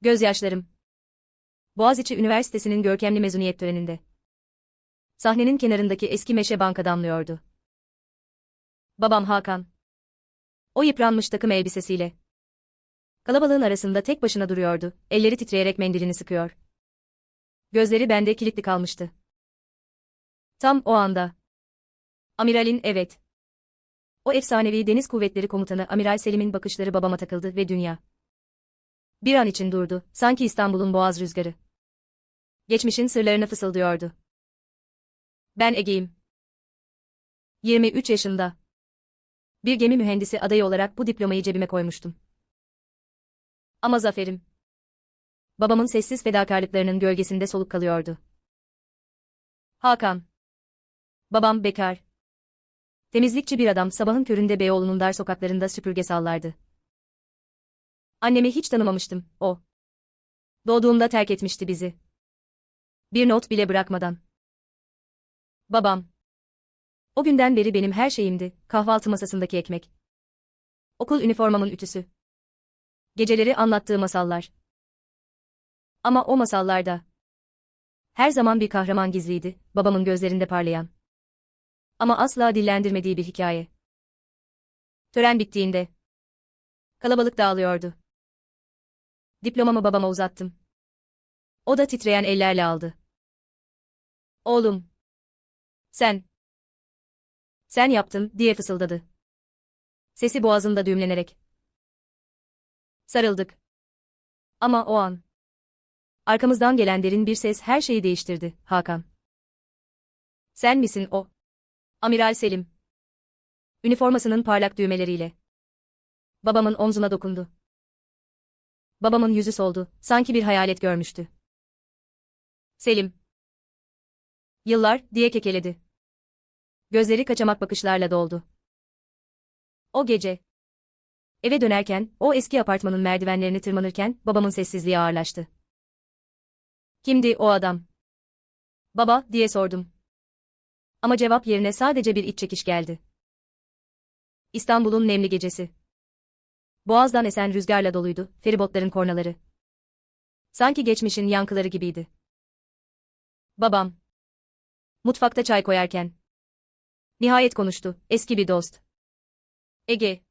Gözyaşlarım. Boğaziçi Üniversitesi'nin görkemli mezuniyet töreninde. Sahnenin kenarındaki eski meşe banka damlıyordu. Babam Hakan. O yıpranmış takım elbisesiyle. Kalabalığın arasında tek başına duruyordu, elleri titreyerek mendilini sıkıyor. Gözleri bende kilitli kalmıştı. Tam o anda. Amiralin evet. O efsanevi Deniz Kuvvetleri Komutanı Amiral Selim'in bakışları babama takıldı ve dünya. Bir an için durdu, sanki İstanbul'un boğaz rüzgarı. Geçmişin sırlarını fısıldıyordu. Ben Ege'yim. 23 yaşında. Bir gemi mühendisi adayı olarak bu diplomayı cebime koymuştum. Ama zaferim. Babamın sessiz fedakarlıklarının gölgesinde soluk kalıyordu. Hakan. Babam bekar. Temizlikçi bir adam sabahın köründe Beyoğlu'nun dar sokaklarında süpürge sallardı. Annemi hiç tanımamıştım, o. Doğduğumda terk etmişti bizi. Bir not bile bırakmadan. Babam. O günden beri benim her şeyimdi, kahvaltı masasındaki ekmek. Okul üniformamın ütüsü. Geceleri anlattığı masallar. Ama o masallarda her zaman bir kahraman gizliydi, babamın gözlerinde parlayan. Ama asla dillendirmediği bir hikaye. Tören bittiğinde kalabalık dağılıyordu. Diplomamı babama uzattım. O da titreyen ellerle aldı. Oğlum. Sen. Sen yaptın, diye fısıldadı. Sesi boğazında düğümlenerek. Sarıldık. Ama o an. Arkamızdan gelen derin bir ses her şeyi değiştirdi, Hakan. Sen misin o? Amiral Selim. Üniformasının parlak düğmeleriyle. Babamın omzuna dokundu. Babamın yüzü soldu, sanki bir hayalet görmüştü. Selim. Yıllar, diye kekeledi. Gözleri kaçamak bakışlarla doldu. O gece. Eve dönerken, o eski apartmanın merdivenlerini tırmanırken, babamın sessizliği ağırlaştı. Kimdi o adam? Baba, diye sordum. Ama cevap yerine sadece bir iç çekiş geldi. İstanbul'un nemli gecesi. Boğazdan esen rüzgarla doluydu, feribotların kornaları. Sanki geçmişin yankıları gibiydi. Babam. Mutfakta çay koyarken. Nihayet konuştu, eski bir dost. Ege.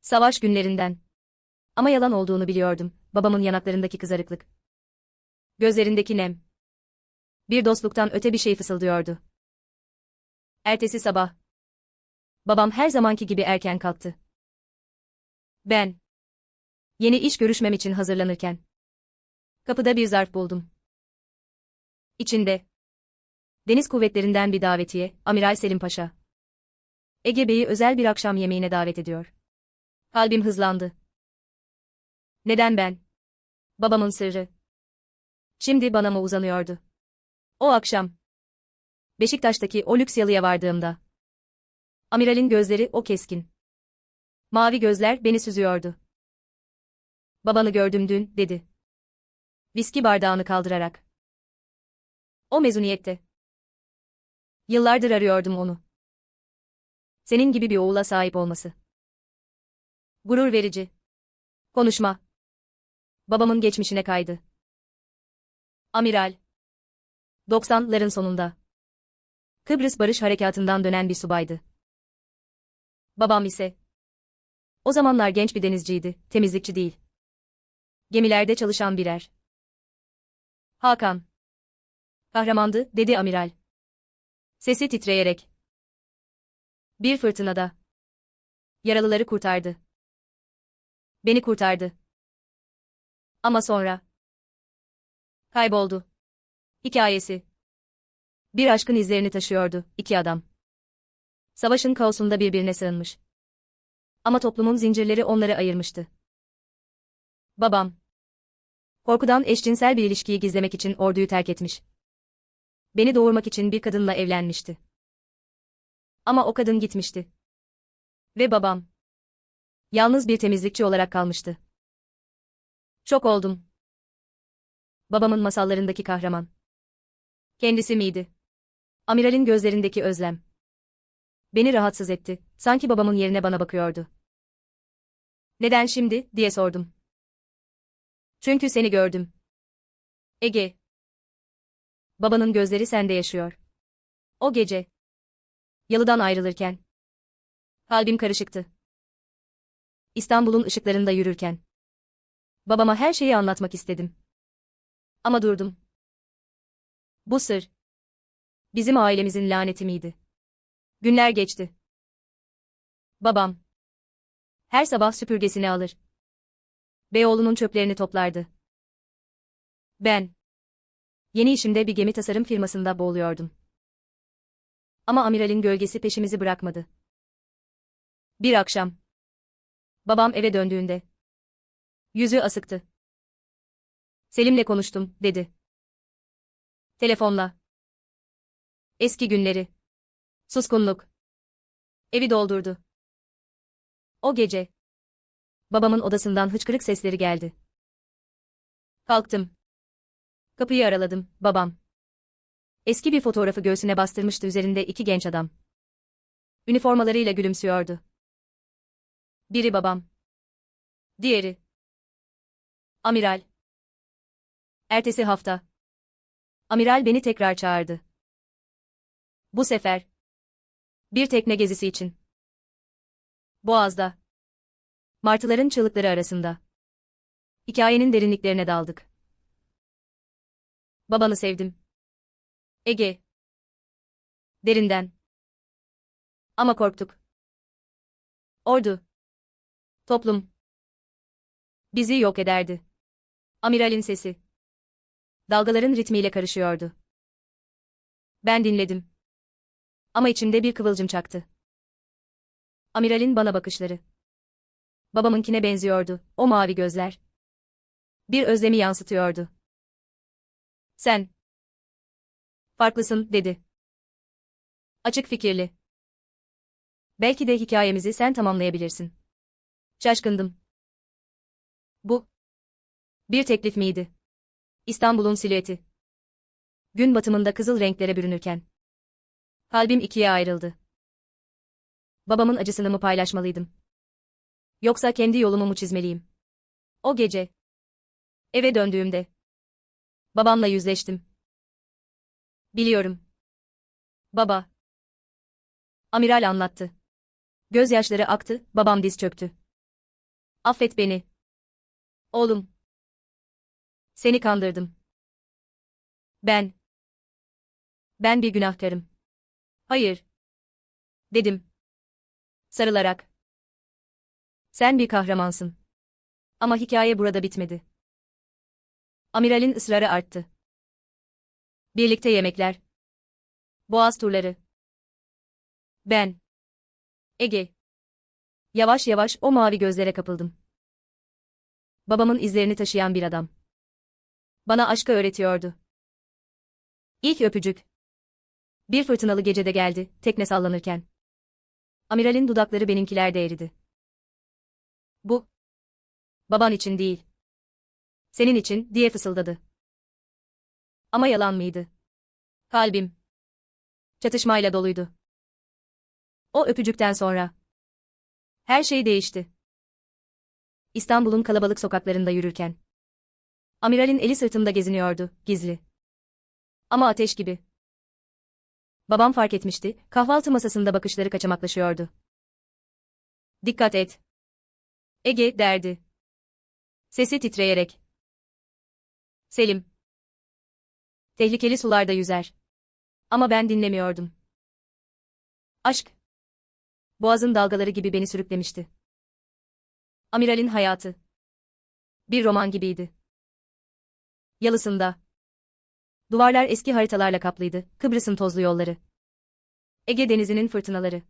Savaş günlerinden. Ama yalan olduğunu biliyordum, babamın yanaklarındaki kızarıklık. Gözlerindeki nem. Bir dostluktan öte bir şey fısıldıyordu. Ertesi sabah. Babam her zamanki gibi erken kalktı. Ben. Yeni iş görüşmem için hazırlanırken. Kapıda bir zarf buldum. İçinde. Deniz kuvvetlerinden bir davetiye, Amiral Selim Paşa. Ege Bey'i özel bir akşam yemeğine davet ediyor. Kalbim hızlandı. Neden ben? Babamın sırrı. Şimdi bana mı uzanıyordu? O akşam. Beşiktaş'taki o lüks yalıya vardığımda. Amiralin gözleri o keskin. Mavi gözler beni süzüyordu. Babanı gördüm dün, dedi. Viski bardağını kaldırarak. O mezuniyette. Yıllardır arıyordum onu. Senin gibi bir oğula sahip olması. Gurur verici. Konuşma. Babamın geçmişine kaydı. Amiral. 90'ların sonunda. Kıbrıs Barış Harekatı'ndan dönen bir subaydı. Babam ise. O zamanlar genç bir denizciydi, temizlikçi değil. Gemilerde çalışan birer. Hakan. Kahramandı, dedi amiral. Sesi titreyerek. Bir fırtınada. Yaralıları kurtardı. Beni kurtardı. Ama sonra. Kayboldu. Hikayesi. Bir aşkın izlerini taşıyordu, iki adam. Savaşın kaosunda birbirine sığınmış. Ama toplumun zincirleri onları ayırmıştı. Babam. Korkudan eşcinsel bir ilişkiyi gizlemek için orduyu terk etmiş. Beni doğurmak için bir kadınla evlenmişti. Ama o kadın gitmişti. Ve babam. Yalnız bir temizlikçi olarak kalmıştı. Çok oldum. Babamın masallarındaki kahraman. Kendisi miydi? Amiralin gözlerindeki özlem. Beni rahatsız etti, sanki babamın yerine bana bakıyordu. Neden şimdi, diye sordum. Çünkü seni gördüm. Ege. Babanın gözleri sende yaşıyor. O gece. Yalıdan ayrılırken. Kalbim karışıktı. İstanbul'un ışıklarında yürürken. Babama her şeyi anlatmak istedim. Ama durdum. Bu sır. Bizim ailemizin laneti miydi? Günler geçti. Babam. Her sabah süpürgesini alır. Beyoğlu'nun çöplerini toplardı. Ben. Yeni işimde bir gemi tasarım firmasında boğuluyordum. Ama amiralin gölgesi peşimizi bırakmadı. Bir akşam. Babam eve döndüğünde. Yüzü asıktı. Selim'le konuştum, dedi. Telefonla. Eski günleri. Suskunluk. Evi doldurdu. O gece. Babamın odasından hıçkırık sesleri geldi. Kalktım. Kapıyı araladım, babam. Eski bir fotoğrafı göğsüne bastırmıştı üzerinde iki genç adam. Üniformalarıyla gülümsüyordu. Biri babam. Diğeri. Amiral. Ertesi hafta. Amiral beni tekrar çağırdı. Bu sefer. Bir tekne gezisi için. Boğaz'da. Martıların çığlıkları arasında. Hikayenin derinliklerine daldık. Babanı sevdim. Ege. Derinden. Ama korktuk. Ordu. Toplum. Bizi yok ederdi. Amiralin sesi. Dalgaların ritmiyle karışıyordu. Ben dinledim. Ama içimde bir kıvılcım çaktı. Amiralin bana bakışları. Babamınkine benziyordu, o mavi gözler. Bir özlemi yansıtıyordu. Sen. Farklısın, dedi. Açık fikirli. Belki de hikayemizi sen tamamlayabilirsin. Şaşkındım. Bu. Bir teklif miydi? İstanbul'un silüeti. Gün batımında kızıl renklere bürünürken. Kalbim ikiye ayrıldı. Babamın acısını mı paylaşmalıydım? Yoksa kendi yolumu mu çizmeliyim? O gece. Eve döndüğümde. Babamla yüzleştim. Biliyorum. Baba. Amiral anlattı. Gözyaşları aktı, babam diz çöktü. Affet beni. Oğlum. Seni kandırdım. Ben. Ben bir günahkarım. Hayır. Dedim. Sarılarak. Sen bir kahramansın. Ama hikaye burada bitmedi. Amiralin ısrarı arttı. Birlikte yemekler. Boğaz turları. Ben. Ege. Yavaş yavaş o mavi gözlere kapıldım. Babamın izlerini taşıyan bir adam. Bana aşkı öğretiyordu. İlk öpücük. Bir fırtınalı gecede geldi, tekne sallanırken. Amiralin dudakları benimkilerde eridi. Bu. Baban için değil. Senin için, diye fısıldadı. Ama yalan mıydı? Kalbim. Çatışmayla doluydu. O öpücükten sonra. Her şey değişti. İstanbul'un kalabalık sokaklarında yürürken. Amiralin eli sırtımda geziniyordu, gizli. Ama ateş gibi. Babam fark etmişti, kahvaltı masasında bakışları kaçamaklaşıyordu. Dikkat et. Ege, derdi. Sesi titreyerek. Selim. Tehlikeli sularda yüzer. Ama ben dinlemiyordum. Aşk. Boğazın dalgaları gibi beni sürüklemişti. Amiralin hayatı. Bir roman gibiydi. Yalısında. Duvarlar eski haritalarla kaplıydı, Kıbrıs'ın tozlu yolları. Ege denizinin fırtınaları.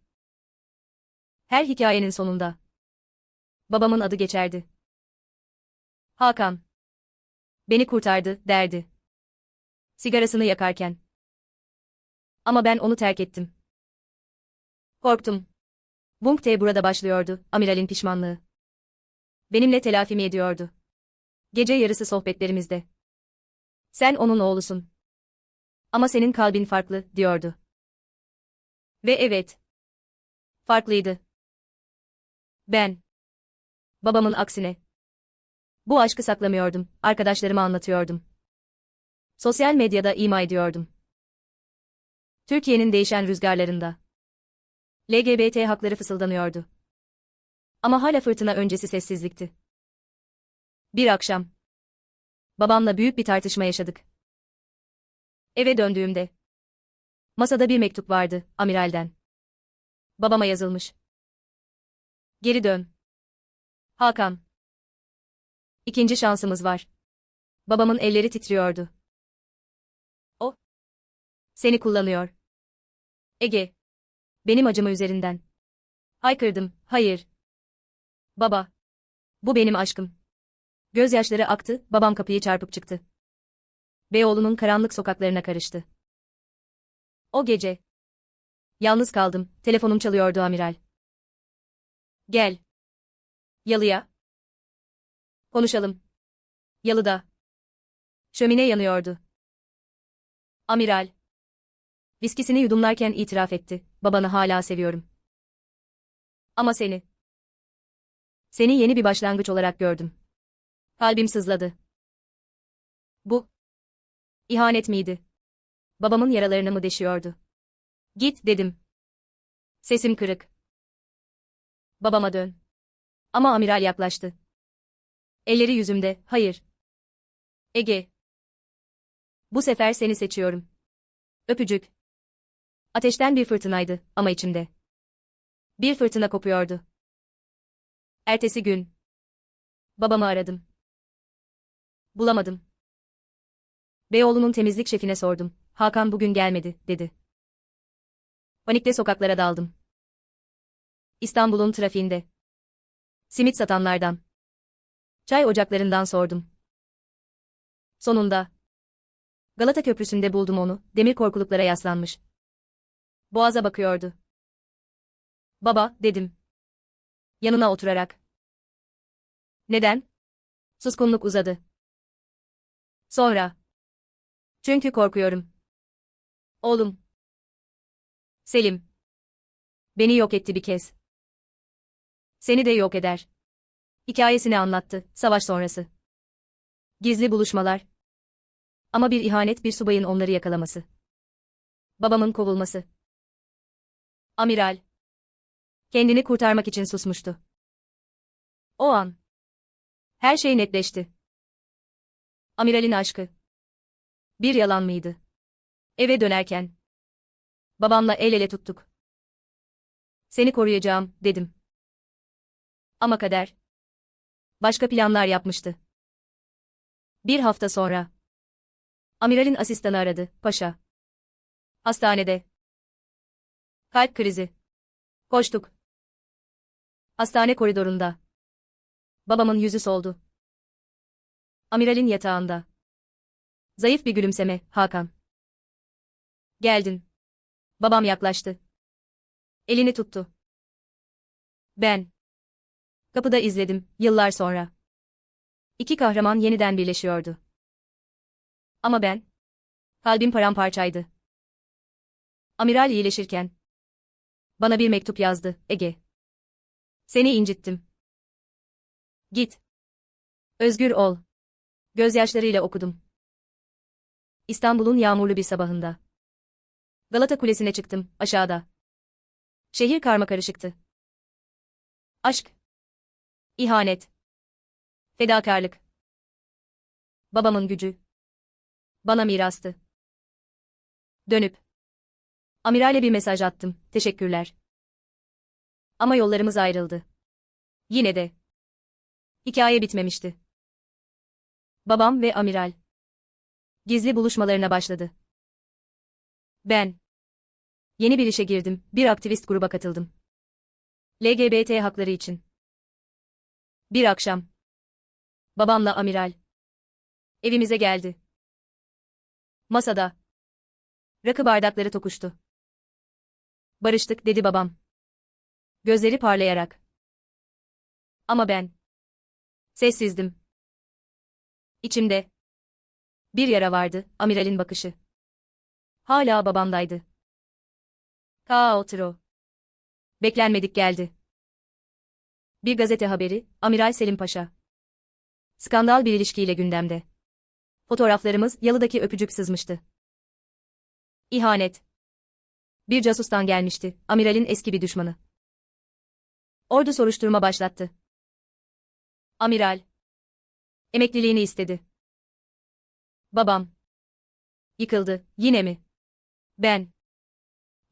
Her hikayenin sonunda. Babamın adı geçerdi. Hakan. Beni kurtardı, derdi. Sigarasını yakarken. Ama ben onu terk ettim. Korktum. Bunk burada başlıyordu, amiralin pişmanlığı. Benimle telafimi ediyordu. Gece yarısı sohbetlerimizde. Sen onun oğlusun. Ama senin kalbin farklı, diyordu. Ve evet. Farklıydı. Ben. Babamın aksine. Bu aşkı saklamıyordum, arkadaşlarıma anlatıyordum. Sosyal medyada ima ediyordum. Türkiye'nin değişen rüzgarlarında. LGBT hakları fısıldanıyordu. Ama hala fırtına öncesi sessizlikti. Bir akşam. Babamla büyük bir tartışma yaşadık. Eve döndüğümde. Masada bir mektup vardı, amiralden. Babama yazılmış. Geri dön. Hakan. İkinci şansımız var. Babamın elleri titriyordu. O. Seni kullanıyor. Ege. Benim acımı üzerinden. Haykırdım, hayır. Baba. Bu benim aşkım. Gözyaşları aktı, babam kapıyı çarpıp çıktı. Beyoğlu'nun karanlık sokaklarına karıştı. O gece. Yalnız kaldım, telefonum çalıyordu amiral. Gel. Yalıya. Konuşalım. Yalıda. Şömine yanıyordu. Amiral. Viskisini yudumlarken itiraf etti. Babanı hala seviyorum. Ama seni. Seni yeni bir başlangıç olarak gördüm. Kalbim sızladı. Bu. İhanet miydi? Babamın yaralarını mı deşiyordu? Git dedim. Sesim kırık. Babama dön. Ama amiral yaklaştı. Elleri yüzümde, hayır. Ege. Bu sefer seni seçiyorum. Öpücük. Ateşten bir fırtınaydı ama içimde. Bir fırtına kopuyordu. Ertesi gün. Babamı aradım. Bulamadım. Beyoğlu'nun temizlik şefine sordum. Hakan bugün gelmedi, dedi. Panikte sokaklara daldım. İstanbul'un trafiğinde. Simit satanlardan. Çay ocaklarından sordum. Sonunda. Galata Köprüsü'nde buldum onu, demir korkuluklara yaslanmış. Boğaza bakıyordu. Baba, dedim. Yanına oturarak. Neden? Suskunluk uzadı. Sonra. Çünkü korkuyorum. Oğlum. Selim. Beni yok etti bir kez. Seni de yok eder. Hikayesini anlattı, savaş sonrası. Gizli buluşmalar. Ama bir ihanet bir subayın onları yakalaması. Babamın kovulması. Amiral. Kendini kurtarmak için susmuştu. O an. Her şey netleşti. Amiralin aşkı. Bir yalan mıydı? Eve dönerken. Babamla el ele tuttuk. Seni koruyacağım, dedim. Ama kader. Başka planlar yapmıştı. Bir hafta sonra. Amiralin asistanı aradı, paşa. Hastanede. Kalp krizi. Koştuk. Hastane koridorunda. Babamın yüzü soldu. Amiralin yatağında. Zayıf bir gülümseme, Hakan. Geldin. Babam yaklaştı. Elini tuttu. Ben. Kapıda izledim, yıllar sonra. İki kahraman yeniden birleşiyordu. Ama ben. Kalbim paramparçaydı. Amiral iyileşirken. Bana bir mektup yazdı, Ege. Seni incittim. Git. Özgür ol. Gözyaşlarıyla okudum. İstanbul'un yağmurlu bir sabahında. Galata Kulesi'ne çıktım, aşağıda. Şehir karmakarışıktı. Aşk. İhanet. Fedakarlık. Babamın gücü. Bana mirastı. Dönüp. Amirale bir mesaj attım, teşekkürler. Ama yollarımız ayrıldı. Yine de. Hikaye bitmemişti. Babam ve amiral. Gizli buluşmalarına başladı. Ben. Yeni bir işe girdim, bir aktivist gruba katıldım. LGBT hakları için. Bir akşam. Babamla amiral. Evimize geldi. Masada. Rakı bardakları tokuştu. Barıştık dedi babam. Gözleri parlayarak. Ama ben. Sessizdim. İçimde. Bir yara vardı, amiralin bakışı. Hala babamdaydı. Kaotro. Beklenmedik geldi. Bir gazete haberi, Amiral Selim Paşa. Skandal bir ilişkiyle gündemde. Fotoğraflarımız yalıdaki öpücük sızmıştı. İhanet. Bir casustan gelmişti, amiralin eski bir düşmanı. Ordu soruşturma başlattı. Amiral. Emekliliğini istedi. Babam. Yıkıldı, yine mi? Ben.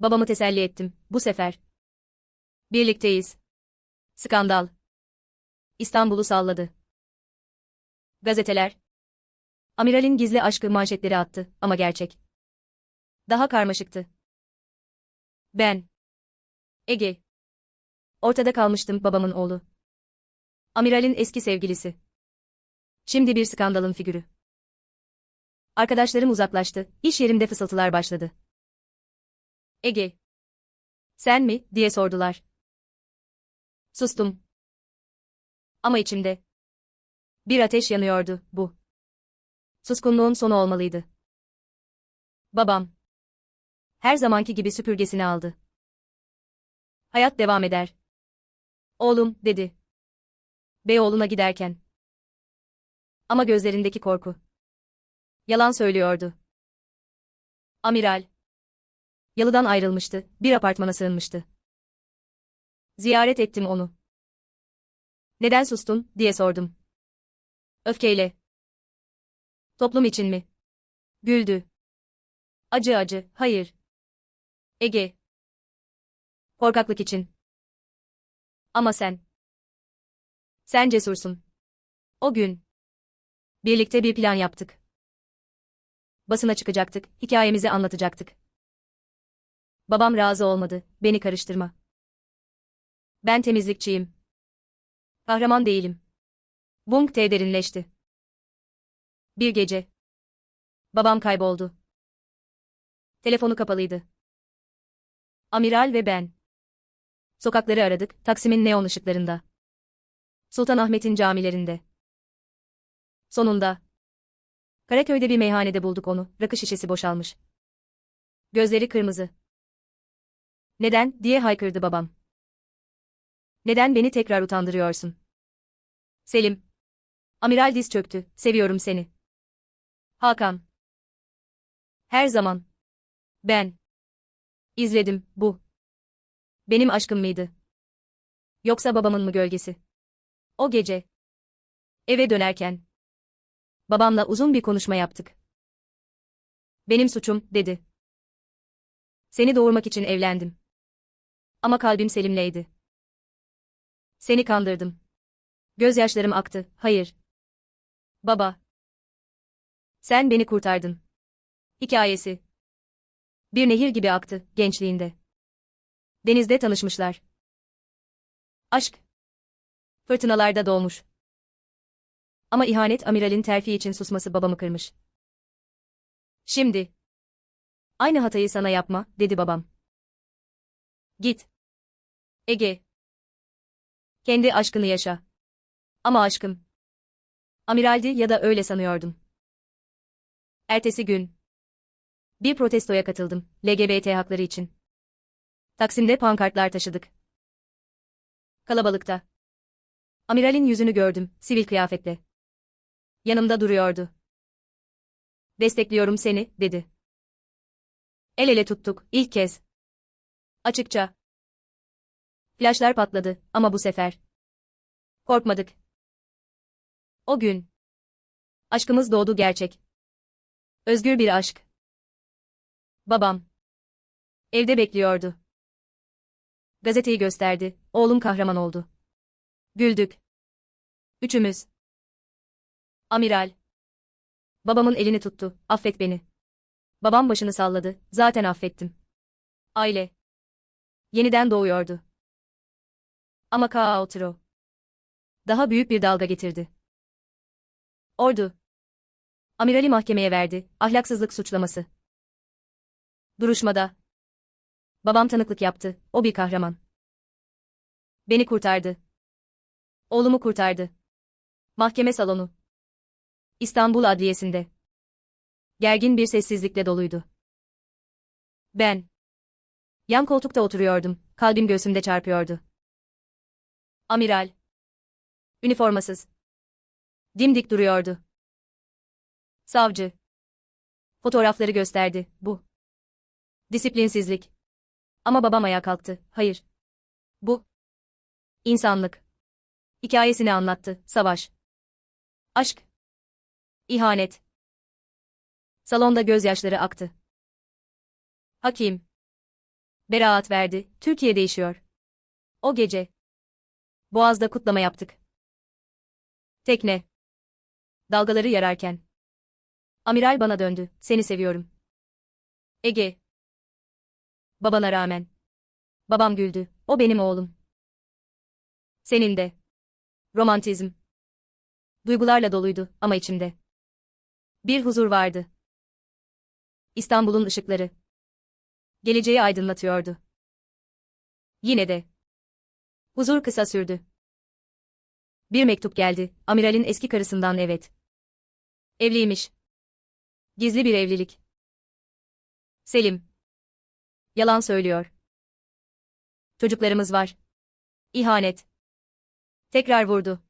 Babamı teselli ettim, bu sefer. Birlikteyiz. Skandal. İstanbul'u salladı. Gazeteler. Amiralin gizli aşkı manşetleri attı ama gerçek. Daha karmaşıktı. Ben. Ege. Ortada kalmıştım babamın oğlu. Amiralin eski sevgilisi. Şimdi bir skandalın figürü. Arkadaşlarım uzaklaştı, iş yerimde fısıltılar başladı. Ege. Sen mi, diye sordular. Sustum. Ama içimde. Bir ateş yanıyordu, bu. Suskunluğun sonu olmalıydı. Babam. Her zamanki gibi süpürgesini aldı. Hayat devam eder. Oğlum, dedi. Beyoğlu'na giderken. Ama gözlerindeki korku. Yalan söylüyordu. Amiral. Yalıdan ayrılmıştı, bir apartmana sığınmıştı. Ziyaret ettim onu. Neden sustun, diye sordum. Öfkeyle. Toplum için mi? Güldü. Acı acı, hayır. Ege. Korkaklık için. Ama sen. Sen cesursun. O gün. Birlikte bir plan yaptık. Basına çıkacaktık, hikayemizi anlatacaktık. Babam razı olmadı, beni karıştırma. Ben temizlikçiyim. Kahraman değilim. Bung T derinleşti. Bir gece. Babam kayboldu. Telefonu kapalıydı. Amiral ve ben. Sokakları aradık, Taksim'in neon ışıklarında. Sultanahmet'in camilerinde. Sonunda. Karaköy'de bir meyhanede bulduk onu, rakı şişesi boşalmış. Gözleri kırmızı. Neden, diye haykırdı babam. Neden beni tekrar utandırıyorsun? Selim. Amiral diz çöktü, seviyorum seni. Hakan. Her zaman. Ben. İzledim, bu. Benim aşkım mıydı? Yoksa babamın mı gölgesi? O gece. Eve dönerken. Babamla uzun bir konuşma yaptık. Benim suçum, dedi. Seni doğurmak için evlendim. Ama kalbim Selim'leydi. Seni kandırdım. Gözyaşlarım aktı, hayır. Baba. Sen beni kurtardın. Hikayesi. Bir nehir gibi aktı, gençliğinde. Denizde tanışmışlar. Aşk. Fırtınalarda doğmuş. Ama ihanet amiralin terfi için susması babamı kırmış. Şimdi. Aynı hatayı sana yapma, dedi babam. Git. Ege. Kendi aşkını yaşa. Ama aşkım. Amiraldi ya da öyle sanıyordum. Ertesi gün. Bir protestoya katıldım, LGBT hakları için. Taksim'de pankartlar taşıdık. Kalabalıkta. Amiralin yüzünü gördüm, sivil kıyafetle. Yanımda duruyordu. Destekliyorum seni, dedi. El ele tuttuk, ilk kez. Açıkça. Flaşlar patladı ama bu sefer. Korkmadık. O gün. Aşkımız doğdu gerçek. Özgür bir aşk. Babam. Evde bekliyordu. Gazeteyi gösterdi, oğlum kahraman oldu. Güldük. Üçümüz. Amiral. Babamın elini tuttu, affet beni. Babam başını salladı, zaten affettim. Aile. Yeniden doğuyordu. Ama Kaotro. Daha büyük bir dalga getirdi. Ordu. Amirali mahkemeye verdi, ahlaksızlık suçlaması. Duruşmada. Babam tanıklık yaptı, o bir kahraman. Beni kurtardı. Oğlumu kurtardı. Mahkeme salonu. İstanbul Adliyesi'nde. Gergin bir sessizlikle doluydu. Ben. Yan koltukta oturuyordum, kalbim göğsümde çarpıyordu. Amiral. Üniformasız. Dimdik duruyordu. Savcı. Fotoğrafları gösterdi, bu. Disiplinsizlik. Ama babam ayağa kalktı, hayır. Bu. İnsanlık. Hikayesini anlattı, savaş. Aşk. İhanet. Salonda gözyaşları aktı. Hakim. Beraat verdi, Türkiye değişiyor. O gece. Boğaz'da kutlama yaptık. Tekne. Dalgaları yararken. Amiral bana döndü, seni seviyorum. Ege. Babana rağmen. Babam güldü, o benim oğlum. Senin de. Romantizm. Duygularla doluydu ama içimde. Bir huzur vardı. İstanbul'un ışıkları. Geleceği aydınlatıyordu. Yine de. Huzur kısa sürdü. Bir mektup geldi, amiralin eski karısından evet. Evliymiş. Gizli bir evlilik. Selim. Yalan söylüyor. Çocuklarımız var. İhanet. Tekrar vurdu.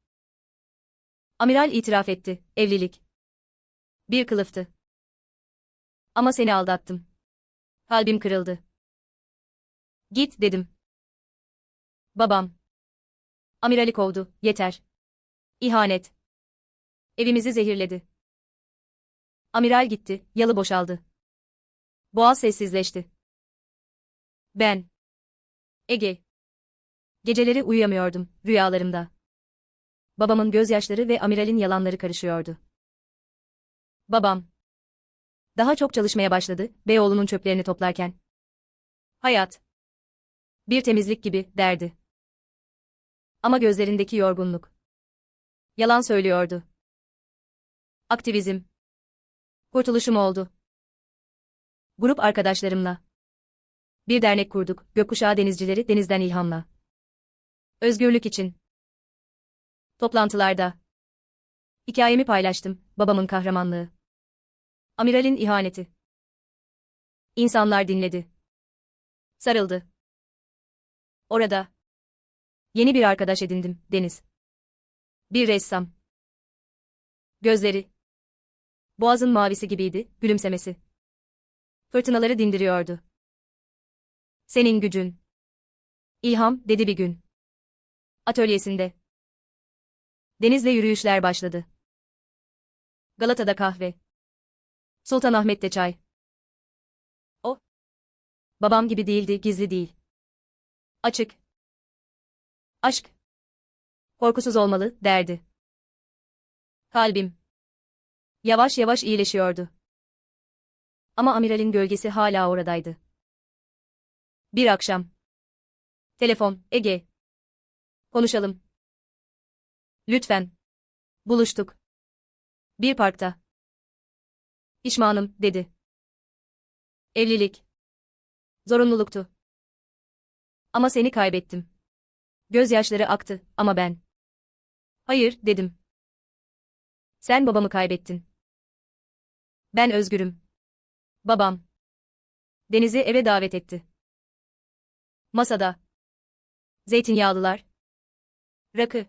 Amiral itiraf etti, evlilik. Bir kılıftı. Ama seni aldattım. Kalbim kırıldı. Git dedim. Babam. Amirali kovdu, yeter. İhanet. Evimizi zehirledi. Amiral gitti, yalı boşaldı. Boğaz sessizleşti. Ben. Ege. Geceleri uyuyamıyordum, rüyalarımda. Babamın gözyaşları ve amiralin yalanları karışıyordu. Babam. Daha çok çalışmaya başladı, Beyoğlu'nun çöplerini toplarken. Hayat. Bir temizlik gibi, derdi. Ama gözlerindeki yorgunluk. Yalan söylüyordu. Aktivizm. Kurtuluşum oldu. Grup arkadaşlarımla. Bir dernek kurduk, Gökkuşağı Denizcileri Denizden İlhamla. Özgürlük için. Toplantılarda. Hikayemi paylaştım, babamın kahramanlığı. Amiralin ihaneti. İnsanlar dinledi. Sarıldı. Orada. Yeni bir arkadaş edindim, Deniz. Bir ressam. Gözleri. Boğazın mavisi gibiydi, gülümsemesi. Fırtınaları dindiriyordu. Senin gücün. İlham, dedi bir gün. Atölyesinde. Denizle yürüyüşler başladı. Galata'da kahve. Sultanahmet'te çay. O. Babam gibi değildi, gizli değil. Açık. Aşk. Korkusuz olmalı, derdi. Kalbim. Yavaş yavaş iyileşiyordu. Ama amiralin gölgesi hala oradaydı. Bir akşam. Telefon, Ege. Konuşalım. Lütfen. Buluştuk. Bir parkta. Pişmanım, dedi. Evlilik. Zorunluluktu. Ama seni kaybettim. Gözyaşları aktı ama ben. Hayır, dedim. Sen babamı kaybettin. Ben özgürüm. Babam. Deniz'i eve davet etti. Masada. Zeytinyağlılar. Rakı.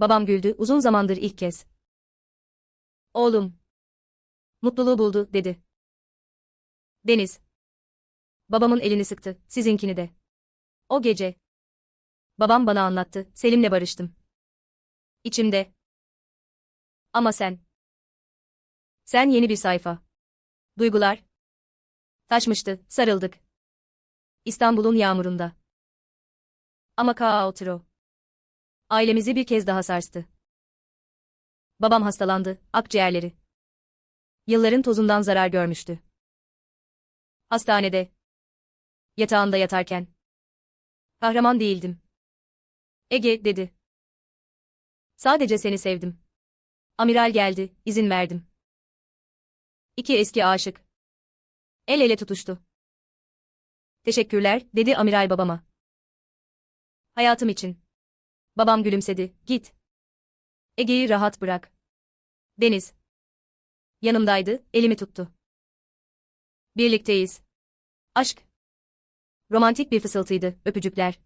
Babam güldü uzun zamandır ilk kez. Oğlum. Mutluluğu buldu, dedi. Deniz. Babamın elini sıktı, sizinkini de. O gece. Babam bana anlattı, Selim'le barıştım. İçimde. Ama sen. Sen yeni bir sayfa. Duygular. Taşmıştı, sarıldık. İstanbul'un yağmurunda. Ama Kaotro. Ailemizi bir kez daha sarstı. Babam hastalandı, akciğerleri. Yılların tozundan zarar görmüştü. Hastanede. Yatağında yatarken. Kahraman değildim. Ege, dedi. Sadece seni sevdim. Amiral geldi, izin verdim. İki eski aşık. El ele tutuştu. Teşekkürler, dedi amiral babama. Hayatım için. Babam gülümsedi, git. Ege'yi rahat bırak. Deniz. Yanımdaydı, elimi tuttu. Birlikteyiz. Aşk. Romantik bir fısıltıydı, öpücükler.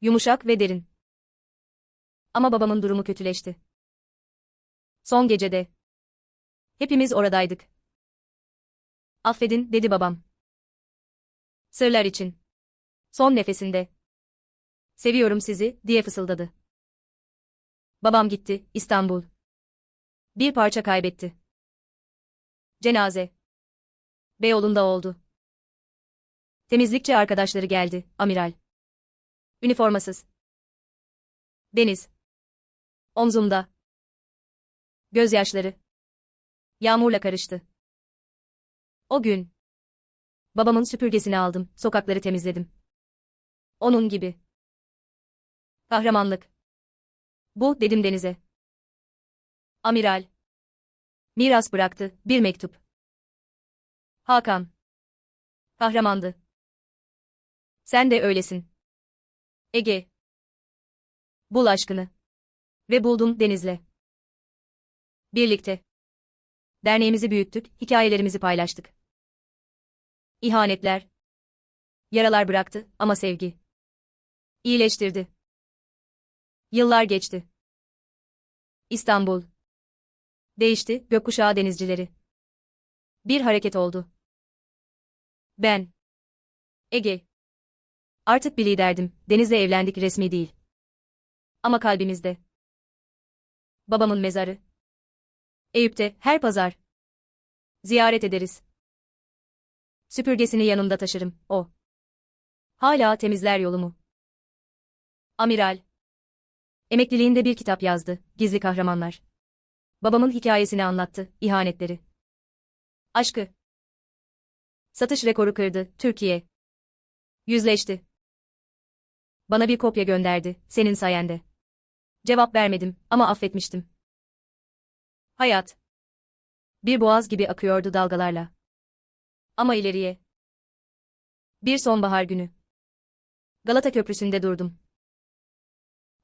Yumuşak ve derin. Ama babamın durumu kötüleşti. Son gecede. Hepimiz oradaydık. Affedin, dedi babam. Sırlar için. Son nefesinde. Seviyorum sizi, diye fısıldadı. Babam gitti, İstanbul. Bir parça kaybetti. Cenaze. Beyoğlu'nda oldu. Temizlikçi arkadaşları geldi, amiral. Üniformasız. Deniz. Omzumda. Gözyaşları. Yağmurla karıştı. O gün. Babamın süpürgesini aldım, sokakları temizledim. Onun gibi. Kahramanlık. Bu, dedim Deniz'e. Amiral. Miras bıraktı, bir mektup. Hakan. Kahramandı. Sen de öylesin. Ege. Bul aşkını. Ve buldum Deniz'le. Birlikte. Derneğimizi büyüttük, hikayelerimizi paylaştık. İhanetler. Yaralar bıraktı ama sevgi. İyileştirdi. Yıllar geçti. İstanbul. Değişti, gökkuşağı denizcileri. Bir hareket oldu. Ben. Ege. Artık bir liderdim, Deniz'le evlendik resmi değil. Ama kalbimizde. Babamın mezarı. Eyüp'te, her pazar. Ziyaret ederiz. Süpürgesini yanımda taşırım, o. Hala temizler yolumu. Amiral. Emekliliğinde bir kitap yazdı, Gizli Kahramanlar. Babamın hikayesini anlattı, ihanetleri. Aşkı. Satış rekoru kırdı, Türkiye. Yüzleşti. Bana bir kopya gönderdi, senin sayende. Cevap vermedim ama affetmiştim. Hayat. Bir boğaz gibi akıyordu dalgalarla. Ama ileriye. Bir sonbahar günü. Galata Köprüsü'nde durdum.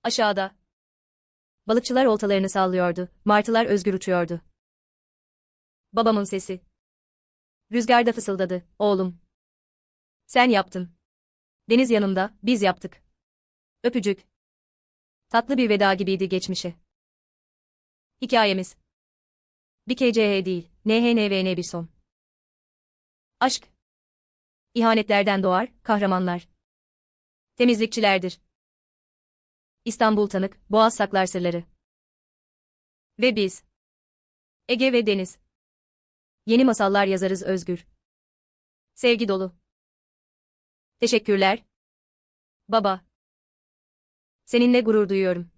Aşağıda. Balıkçılar oltalarını sallıyordu, martılar özgür uçuyordu. Babamın sesi. Rüzgarda fısıldadı, oğlum. Sen yaptın. Deniz yanımda, biz yaptık. Öpücük. Tatlı bir veda gibiydi geçmişe. Hikayemiz. Bir KCH değil, NHNVN bir son. Aşk. İhanetlerden doğar, kahramanlar. Temizlikçilerdir. İstanbul tanık, Boğaz saklar sırları. Ve biz. Ege ve Deniz. Yeni masallar yazarız özgür. Sevgi dolu. Teşekkürler. Baba. Seninle gurur duyuyorum.